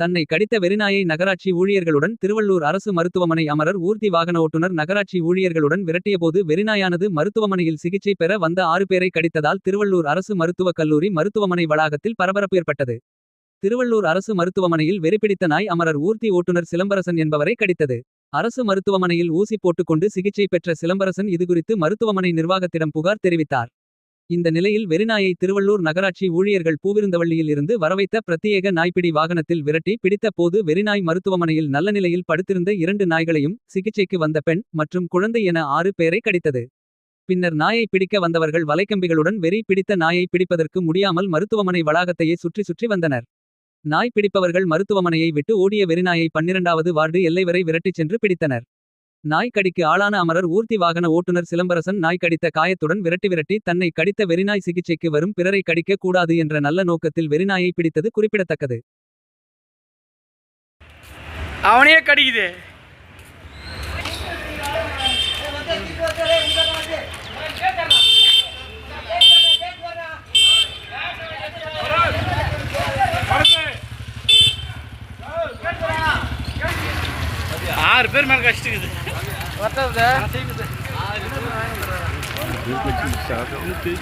தன்னை கடித்த வெறிநாயை நகராட்சி ஊழியர்களுடன் திருவள்ளூர் அரசு மருத்துவமனை அமரர் ஊர்தி வாகன ஓட்டுநர் நகராட்சி ஊழியர்களுடன் விரட்டியபோது வெறிநாயானது மருத்துவமனையில் சிகிச்சை பெற வந்த ஆறு பேரை கடித்ததால் திருவள்ளூர் அரசு மருத்துவக் கல்லூரி மருத்துவமனை வளாகத்தில் பரபரப்பு ஏற்பட்டது. திருவள்ளூர் அரசு மருத்துவமனையில் வெறிப்பிடித்த நாய் அமரர் ஊர்தி ஓட்டுநர் சிலம்பரசன் என்பவரை கடித்தது. அரசு மருத்துவமனையில் ஊசி போட்டுக்கொண்டு சிகிச்சை பெற்ற சிலம்பரசன் இதுகுறித்து மருத்துவமனை நிர்வாகத்திடம் புகார் தெரிவித்தார். இந்த நிலையில் வெறிநாயை திருவள்ளூர் நகராட்சி ஊழியர்கள் பூவிருந்தவள்ளியில் இருந்து வரவைத்த பிரத்யேக நாய்ப்பிடி வாகனத்தில் விரட்டி பிடித்த போது வெறிநாய் மருத்துவமனையில் நல்ல நிலையில் படுத்திருந்த இரண்டு நாய்களையும் சிகிச்சைக்கு வந்த பெண் மற்றும் குழந்தை என ஆறு பேரை கடித்தது. பின்னர் நாயை பிடிக்க வந்தவர்கள் வலைக்கம்பிகளுடன் வெறி பிடித்த நாயை பிடிப்பதற்கு முடியாமல் மருத்துவமனை வளாகத்தையே சுற்றி சுற்றி வந்தனர். நாய் பிடிப்பவர்கள் மருத்துவமனையை விட்டு ஓடிய வெறிநாயை பன்னிரண்டாவது வார்டு எல்லை வரை விரட்டிச் சென்று பிடித்தனர். நாய் கடிக்கு ஆளான அமரர் ஊர்த்தி வாகன ஓட்டுநர் சிலம்பரசன் நாய் கடித்த காயத்துடன் விரட்டி விரட்டி தன்னை கடித்த வெறிநாய் சிகிச்சைக்கு வரும் பிறரை கடிக்க கூடாது என்ற நல்ல நோக்கத்தில் வெறிநாயை பிடித்தது குறிப்பிடத்தக்கது. அவனையே கடிக்குது ஆறு பேர் மேல கஷ்டக்குது சாப்பிட்டு